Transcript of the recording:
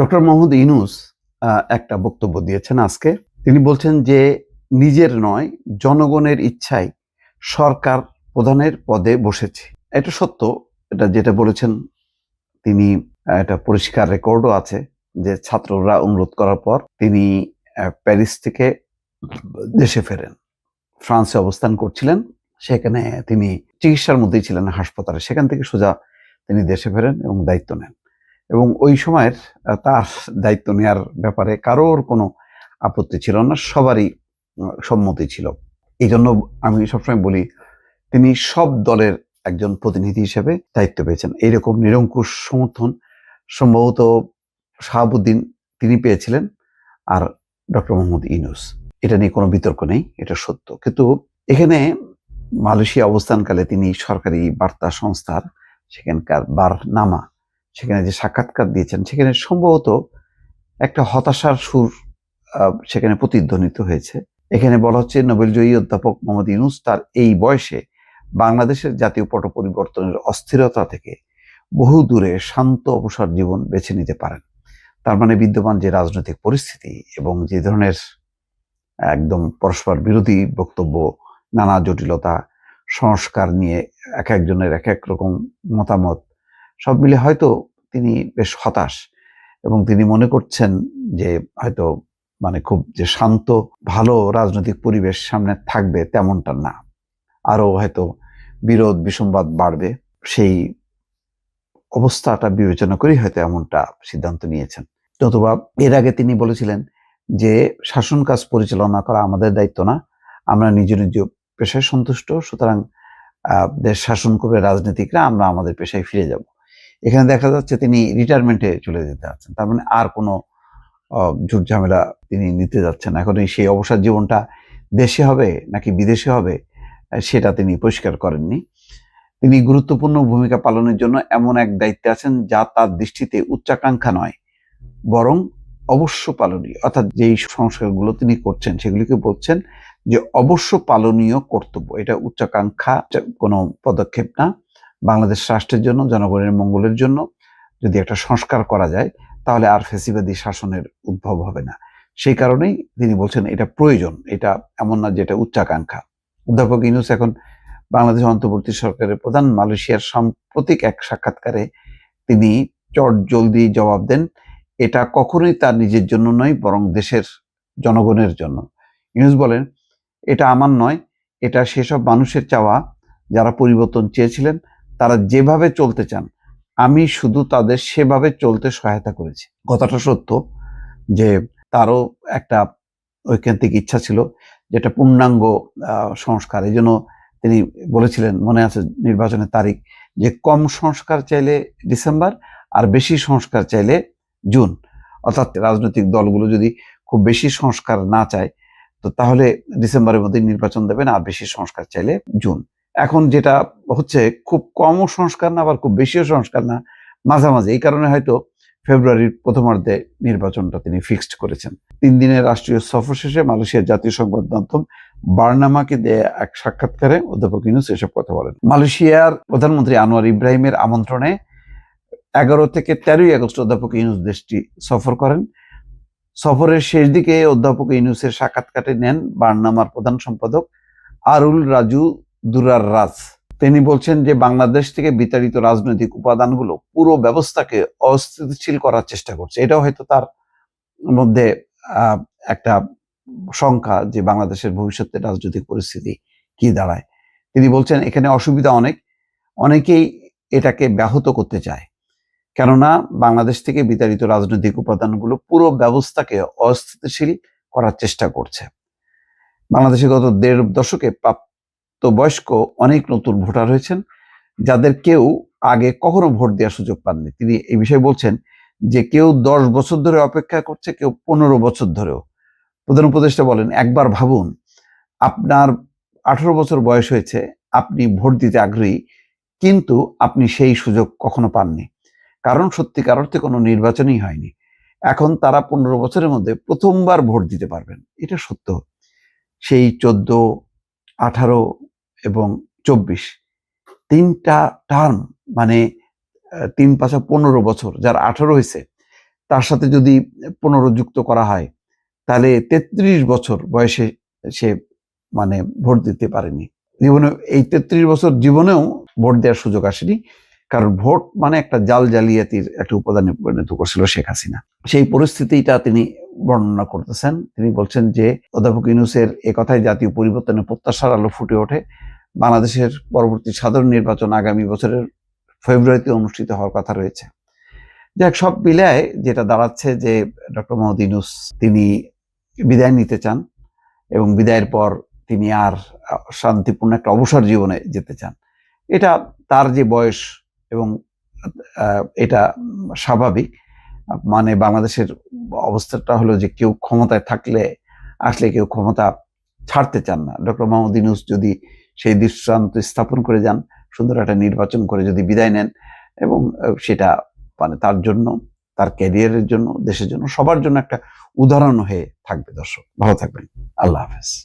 Doctor Mohammad Yunus একটা বক্তব্য দিয়েছেন আজকে। তিনি বলছেন যে, নিজের নয়, জনগণের ইচ্ছায় সরকার প্রধানের পদে বসেছে। এটা সত্য, এটা যেটা বলেছেন তিনি এটা পরিষ্কার রেকর্ডও আছে যে, ছাত্ররা অনুরোধ করার পর তিনি প্যারিস থেকে দেশে ফেরেন। ফ্রান্সে অবস্থান করছিলেন, সেখানে তিনি চিকিৎসার মধ্যেই ছিলেন হাসপাতালে। সেখান থেকে সোজা তিনি দেশে ফেরেন এবং দায়িত্ব নেন। এবং ওই সময়ের তার দায়িত্ব নেওয়ার ব্যাপারে কারোর কোনো আপত্তি ছিল না, সবারই সম্মতি ছিল। এই জন্য আমি সবসময় বলি, তিনি সব দলের একজন প্রতিনিধি হিসেবে দায়িত্ব পেয়েছেন। এইরকম নিরঙ্কুশ সমর্থন সম্ভবত শাহাবুদ্দিন তিনি পেয়েছিলেন আর ডক্টর মোহাম্মদ ইনুস এটা নিয়ে কোনো বিতর্ক নেই, এটা সত্য। কিন্তু এখানে মালয়েশিয়া অবস্থানকালে তিনি সরকারি বার্তা সংস্থার সেখানকার বারনামা সেখানে যে সাক্ষাৎকার দিয়েছেন, সেখানে সম্ভবত একটা হতাশার সুর সেখানে প্রতিধ্বনিত হয়েছে। এখানে বলা হচ্ছে, নোবেলজয়ী অধ্যাপক মোহাম্মদ ইউনুস তার এই বয়সে বাংলাদেশের জাতীয় পট পরিবর্তনের অস্থিরতা থেকে বহু দূরে শান্ত অবসর জীবন বেছে নিতে পারেন। তার মানে বিদ্যমান যে রাজনৈতিক পরিস্থিতি এবং যে ধরনের, একদম পরস্পর বিরোধী বক্তব্য, নানা জটিলতা, সংস্কার নিয়ে এক একজনের এক এক রকম মতামত সব মিলে হয়তো তিনি বেশ হতাশ এবং তিনি মনে করছেন যে হয়তো মানে খুব যে শান্ত, ভালো রাজনৈতিক পরিবেশ সামনে থাকবে তেমনটা না। আরও হয়তো বিরোধ, বিসম্বাদ বাড়বে। সেই অবস্থাটা বিবেচনা করেই হয়তো এমনটা সিদ্ধান্ত নিয়েছেন। নতুবা এর আগে তিনি বলেছিলেন যে, শাসন কাজ পরিচালনা করা আমাদের দায়িত্ব না। আমরা নিজ নিজ পেশায় সন্তুষ্ট। সুতরাং দেশ শাসন করবে রাজনীতিকরা, আমরা আমাদের পেশায় ফিরে যাব। এখানে দেখা যাচ্ছে তিনি রিটায়ারমেন্টে চলে যেতে যাচ্ছেন। তার মানে আর কোনো ঝুট ঝামেলা তিনি নিতে যাচ্ছেন এখন এই সেই অবসর জীবনটা দেশে হবে নাকি বিদেশে হবে সেটা তিনি পরিষ্কার করেননি। তিনি গুরুত্বপূর্ণ ভূমিকা পালনের জন্য এমন এক দায়িত্বে আছেন যা তার দৃষ্টিতে উচ্চাকাঙ্ক্ষা নয়, বরং অবশ্য পালনীয়। অর্থাৎ যেই সংস্কারগুলো তিনি করছেন সেগুলিকে বলছেন যে, অবশ্য পালনীয় কর্তব্য। এটা উচ্চাকাঙ্ক্ষা কোনো পদক্ষেপ না। বাংলাদেশ রাষ্ট্রের জন্য, জনগণের মঙ্গলের জন্য যদি একটা সংস্কার করা যায়, তাহলে আর ফেসিবাদী শাসনের উদ্ভব হবে না। সেই কারণেই তিনি বলছেন এটা প্রয়োজন, এটা এমন না যেটা উচ্চাকাঙ্ক্ষা। অধ্যাপক ইনুস এখন বাংলাদেশ অন্তর্বর্তী সরকারের প্রধান, মালয়েশিয়ার সাম্প্রতিক এক সাক্ষাৎকারে তিনি চট জলদি জবাব দেন, এটা কখনোই তার নিজের জন্য নয়, বরং দেশের জনগণের জন্য। ইউনুস বলেন, এটা আমার নয়, এটা সেসব মানুষের চাওয়া, যারা পরিবর্তন চেয়েছিলেন তারা যেভাবে চলতে চান, আমি শুধু তাদের সেভাবে চলতে সহায়তা করেছি। কথাটা সত্য যে তারও একটা ঐকান্তিক ইচ্ছা ছিল, যেটা পূর্ণাঙ্গ সংস্কার। এই জন্য তিনি বলেছিলেন, মনে আছে নির্বাচনের তারিখ, যে কম সংস্কার চাইলে ডিসেম্বর আর বেশি সংস্কার চাইলে জুন। অর্থাৎ রাজনৈতিক দলগুলো যদি খুব বেশি সংস্কার না চায়, তো তাহলে ডিসেম্বরের মধ্যে নির্বাচন দেবেন আর বেশি সংস্কার চাইলে জুন। এখন যেটা হচ্ছে খুব কমও সংস্কার না, আবার খুব বেশিও সংস্কার না, মাঝামাঝি। এই কারণে হয়তো ফেব্রুয়ারির প্রথমার্ধে নির্বাচনটা তিনি ফিক্সড করেছেন। তিন দিনের রাষ্ট্রীয় সফর শেষে মালয়েশিয়ার জাতীয় সংবাদ মাধ্যম বার্নামাকে দেয়া এক সাক্ষাৎকারে অধ্যাপক ইউনুস এসব কথা বলেন। মালয়েশিয়ার প্রধানমন্ত্রী আনোয়ার ইব্রাহিমের আমন্ত্রণে এগারো থেকে তেরোই আগস্ট অধ্যাপক ইউনুস দেশটি সফর করেন। সফরের শেষ দিকে অধ্যাপক ইউনুসের সাক্ষাৎকারে নেন বার্নামার প্রধান সম্পাদক আরুল রাজু দুরার রাজ। তিনি বলছেন যে, বাংলাদেশ থেকে বিতাড়িত রাজনৈতিক উপাদানগুলো পুরো ব্যবস্থাকে অস্থিতিশীল করার চেষ্টা করছে। এটাও হয়তো তার মধ্যে একটা শঙ্কা যে, বাংলাদেশের ভবিষ্যতে রাজনৈতিক পরিস্থিতি কি দাঁড়ায়। তিনি বলছেন, এখানে অসুবিধা অনেক। অনেকেই এটাকে ব্যাহত করতে চায়। কেননা, বাংলাদেশ থেকে বিতাড়িত রাজনৈতিক উপাদানগুলো পুরো ব্যবস্থাকে অস্থিতিশীল করার চেষ্টা করছে। বাংলাদেশে গত দেড় দশকে প্রাপ্তবয়স্ক অনেক নতুন ভোটার হয়েছেন, যাদের কেউ আগে কখনো ভোট দেওয়ার সুযোগ পাননি। তিনি এই বিষয়ে বলছেন যে, কেউ দশ বছর ধরে অপেক্ষা করছে, কেউ পনেরো বছর ধরেও। প্রধান উপদেষ্টা বলেন, একবার ভাবুন, আপনার আঠারো বছর বয়স হয়েছে, আপনি ভোট দিতে আগ্রহী, কিন্তু আপনি সেই সুযোগ কখনো পাননি। কারণ সত্যিকার অর্থে কোনো নির্বাচনই হয়নি। এখন তারা পনেরো বছরের মধ্যে প্রথমবার ভোট দিতে পারবেন। এটা সত্য। সেই চোদ্দ আঠারো এবং চব্বিশ। তিনটা টার্ম মানে তিন পাঁচা পনেরো বছর, যার আঠারো হয়েছে তার সাথে যদি পুনরুযুক্ত করা হয়, তাহলে তেত্রিশ বছর বয়সে সে মানে ভোট দিতে পারেনি। জীবনে, এই তেত্রিশ বছর জীবনেও ভোট দেওয়ার সুযোগ আসেনি, কারণ ভোট মানে একটা জাল জালিয়াতির একটা উপাদানে পরিণত করছিল শেখ হাসিনা। সেই পরিস্থিতিটা তিনি বর্ণনা করতেছেন। তিনি বলছেন যে, অধ্যাপক ইউনুসের এ কথায় জাতীয় পরিবর্তনের প্রত্যাশার আলো ফুটে ওঠে। বাংলাদেশের পরবর্তী সাধারণ নির্বাচন আগামী বছরের ফেব্রুয়ারিতে অনুষ্ঠিত হওয়ার কথা রয়েছে। যাক, সব মিলায় যেটা দাঁড়াচ্ছে যে, ডক্টর মোহাম্মদ ইউনুস তিনি বিদায় নিতে চান এবং বিদায়ের পর তিনি আর শান্তিপূর্ণ একটা অবসর জীবনে যেতে চান। এটা তার যে বয়স এবং এটা স্বাভাবিক। মানে বাংলাদেশের অবস্থাটা হলো যে কেউ ক্ষমতায় থাকলে, আসলে কেউ ক্ষমতা ছাড়তে চান না। ডক্টর মোহাম্মদ ইউনুস যদি সেই দৃষ্টান্ত স্থাপন করে যান, সুন্দর একটা নির্বাচন করে যদি বিদায় নেন এবং সেটা মানে তার জন্য, তার ক্যারিয়ারের জন্য, দেশের জন্য, সবার জন্য একটা উদাহরণ হয়ে থাকবে দর্শক। ভালো থাকবেন। আল্লাহ হাফেজ।